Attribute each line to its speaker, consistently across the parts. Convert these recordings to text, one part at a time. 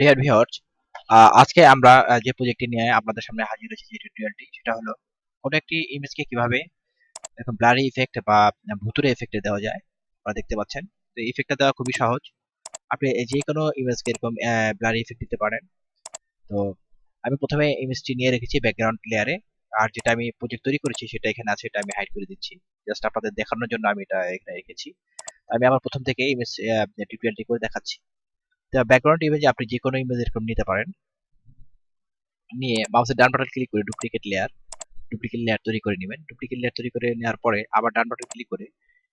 Speaker 1: Dear viewers আজকে আমরা যে প্রজেক্ট নিয়ে আপনাদের সামনে হাজির হয়েছি যে টিউটোরিয়ালটি সেটা হলো একটি ইমেজকে কীভাবে এরকম ব্লারি ইফেক্ট বা ভুতুরে ইফেক্টে দেওয়া যায়, আপনারা দেখতে পাচ্ছেন। তো ইফেক্টটা দেওয়া খুবই সহজ। আপনি যে কোনো ইমেজকে এরকম ব্লারি ইফেক্ট দিতে পারেন। তো আমি প্রথমে ইমেজটি নিয়ে রেখেছি ব্যাকগ্রাউন্ড লেয়ারে আর যেটা আমি প্রজেক্ট তৈরি করেছি, সেটা এখানে আছে, এটা আমি হাইড করে দিচ্ছি। জাস্ট আপনাদের দেখানোর জন্য আমি এটা এখানে রেখেছি। আমি আবার প্রথম থেকে ইমেজ টিউটোরিয়ালটি করে দেখাচ্ছি। ব্যাকগ্রাউন্ড ইমেজে আপনি যে কোনো ইমেজ এরকম নিতে পারেন। নিয়ে মাউসের ডান বাটন ক্লিক করে ডুপ্লিকেট লেয়ার ডুপ্লিকেট লেয়ার তৈরি করে নেবেন। ডুপ্লিকেট লেয়ার তৈরি করে নেওয়ার পরে আবার ডান বাটন ক্লিক করে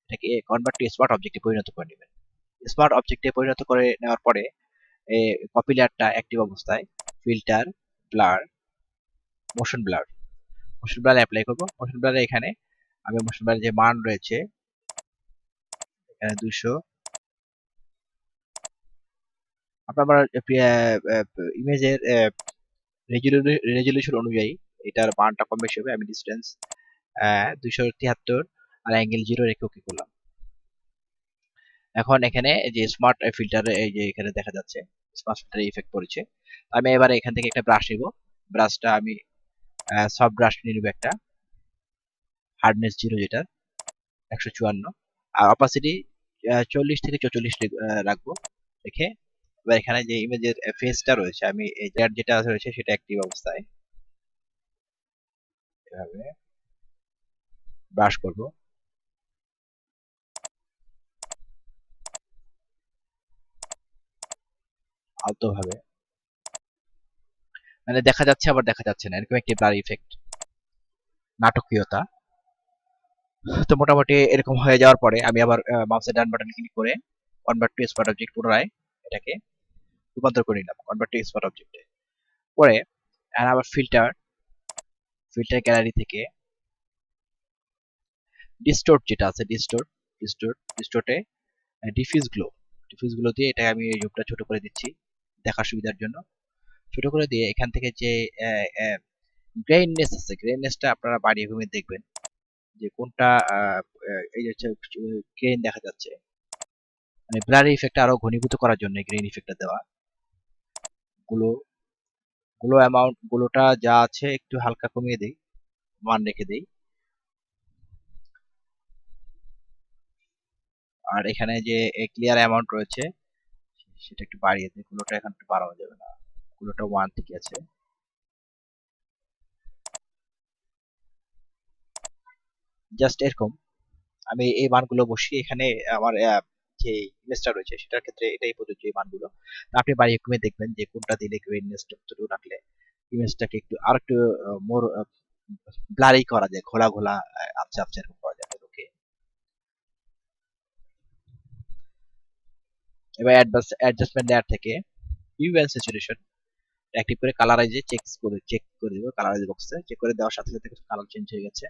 Speaker 1: এটাকে কনভার্ট টু স্মার্ট অবজেক্টে পরিণত করে নেবেন। স্মার্ট অবজেক্টে পরিণত করে নেওয়ার পরে কপি লেয়ারটা অ্যাক্টিভ অবস্থায় filter blur motion blur motion blur apply করব। মোশন ব্লারে এখানে আমি মোশন ব্লারের যে মান রয়েছে এখানে দুশো আপনার ইমেজের রেজলিউশন অনুযায়ী এটার মানটা কম বেশি হবে, আমি ডিস্টেন্স দুইশো তিয়াত্তর আর অ্যাঙ্গেল জিরো রেখে ওকে করলাম। এখন এখানে যে স্মার্ট ফিল্টার যে এখানে দেখা যাচ্ছে স্মার্ট ফিল্টার ইফেক্ট পড়েছে। আমি এবারে এখান থেকে একটা ব্রাশ নিব। ব্রাশটা আমি সফট ব্রাশ নিয়ে নেব একটা। হার্ডনেস জিরো যেটা, একশো চুয়ান্ন। আর অপাসিটি চল্লিশ থেকে চৌচল্লিশ রাখব, রেখে। এবার এখানে যে ইমেজের ফেসটা রয়েছে, আমি এই যেটা রয়েছে, সেটা অ্যাক্টিভ অবস্থায়। এভাবে ব্রাশ করব। আলতো ভাবে মানে দেখা যাচ্ছে, আবার দেখা যাচ্ছে না, এরকম একটি ব্লার ইফেক্ট নাটকীয়তা। তো মোটামুটি এরকম হয়ে যাওয়ার পরে আমি আবার মাউসের ডান বাটন ক্লিক করে কনভার্ট টু স্পট অবজেক্ট পুনরায় এটাকে রূপান্তর করে নিলাম কনভার্ট টু স্পট অবজেক্টে পরে আবার ফিল্টার ফিল্টার গ্যালারি থেকে ডিস্টোর্ট যেটা আছে ডিস্টোর্ট ডিস্টোর্ট ডিস্টোর্টে ডিফিউজ গ্লো ডিফিউজ গ্লো দিয়ে এটা আমি রূপটা ছোট করে দিচ্ছি দেখার সুবিধার জন্য। ছোট করে দিয়ে এখান থেকে যে গ্রেইননেস আছে গ্রেইননেসটা আপনারা বাড়িয়ে কমিয়ে দেখবেন। যে কোনটা এই যে গ্রেইন দেখা যাচ্ছে। মানে ব্লারি ইফেক্ট আরও ঘনীভূত করার জন্য গ্রেইন ইফেক্টটা দেওয়া। গুলো গুলো অ্যামাউন্ট গুলোটা যা আছে একটু হালকা কমিয়ে দেই, মান রেখে দেই। আর এখানে যে ক্লিয়ার অ্যামাউন্ট রয়েছে, সেটা একটু বাড়িয়ে দিই। গুলোটা এখন একটু বাড়ানো যাবে না। গুলোটা ওয়ান থেকে আছে। জাস্ট এরকম। আমি এই মানগুলো বসিয়ে এখানে আমার যে ইমেজটা রয়েছে, সেটার ক্ষেত্রে এটাই প্রযোজ্য এই মানগুলো। আপনি বাড়িয়ে কমে দেখবেন যে কোনটা দিলে গ্রেইননেসটা কতটুকু রাখলে ইমেজটাকে একটু আর একটু মোর ব্লারি করা যায়, ঘোলা ঘোলা আবছা আবছা এরকম করা যায়। ওকে এবার অ্যাডজাস্টমেন্ট লেয়ার থেকে অ্যান্ড স্যাচুরেশন অ্যাক্টিভ করে কালারাইজে চেক করে চেক করে দিব কালারাইজ বক্সে চেক করে দেওয়ার সাথে সাথে কালার চেঞ্জ হয়ে গেছে।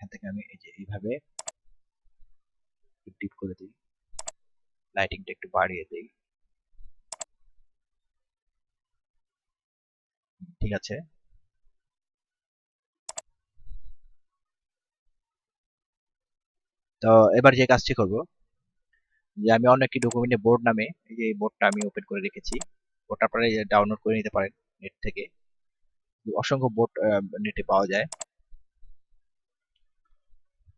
Speaker 1: এখান থেকে আমি এই যে এইভাবে ডিপ করে দিই। লাইটিংটা একটু বাড়িয়ে দিই। ঠিক আছে? তো এবার যে কাজটি করব, যে আমি অন্য একটি ডকুমেন্টে বোর্ড নামে, এই যে বোর্ডটা আমি ওপেন করে রেখেছি। বোর্ডটা আপনারা ডাউনলোড করে নিতে পারেন নেট থেকে। অসংখ্য বোর্ড নেটে পাওয়া যায়।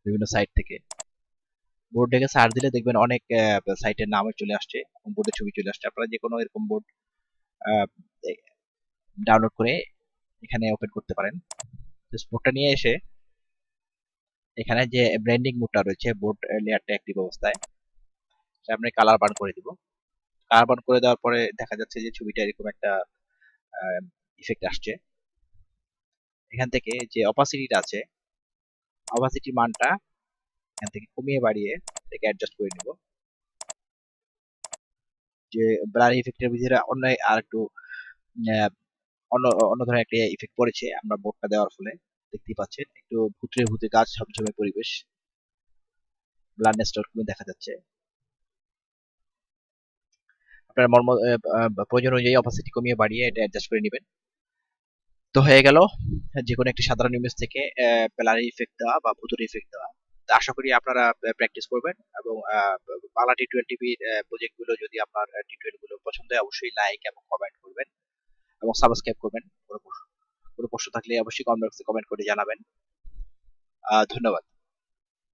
Speaker 1: বিভিন্ন সাইট থেকে। বোর্ড থেকে সার্চ দিলে দেখবেন অনেক সাইটের নামে চলে আসছে বোর্ডের ছবি চলে আসছে। আপনারা যে কোনো এরকম বোর্ড ডাউনলোড করে এখানে ওপেন করতে পারেন। বোর্ডটা নিয়ে এসে এখানে যে ব্র্যান্ডিং মোডটা রয়েছে বোর্ড লেয়ারটা অ্যাক্টিভ অবস্থায় আমরা কালার বার্ন করে দিব। কালার বার্ন করে দেওয়ার পরে দেখা যাচ্ছে যে ছবিটা এরকম একটা ইফেক্ট আসছে। এখান থেকে যে অপাসিটিটা আছে অপাসিটির মানটা এখান থেকে কমিয়ে বাড়িয়ে এটাকে অ্যাডজাস্ট করে নিব। যে ব্লার ইফেক্টের ভিতরে অন্য আর একটু অন্য ধরনের একটা ইফেক্ট পড়েছে আমরা বোর্ডটা দেওয়ার ফলে। দেখতেই পাচ্ছেন, একটু ভুতরে ভূতে গাছ ঝমঝমে পরিবেশ। ব্লাডনেসটা কমে দেখা যাচ্ছে। আপনার মর্ম প্রয়োজন অনুযায়ী অপাসিটি কমিয়ে বাড়িয়ে এটা অ্যাডজাস্ট করে নেবেন। তো হয়ে গেল। যে কোনো একটি সাধারণ ইমেজ থেকে প্লারি ইফেক্ট দেওয়া বা ভুতুর ইফেক্ট দেওয়া। তো আশা করি আপনারা প্র্যাকটিস করবেন এবং বাংলা টি টোয়েন্টি প্রজেক্টগুলো যদি আপনার টি টোয়েন্টি গুলো পছন্দ হয়, অবশ্যই লাইক এবং কমেন্ট করবেন এবং সাবস্ক্রাইব করবেন। কোনো প্রশ্ন- থাকলে অবশ্যই কমেন্ট বক্সে কমেন্ট করে জানাবেন। ধন্যবাদ।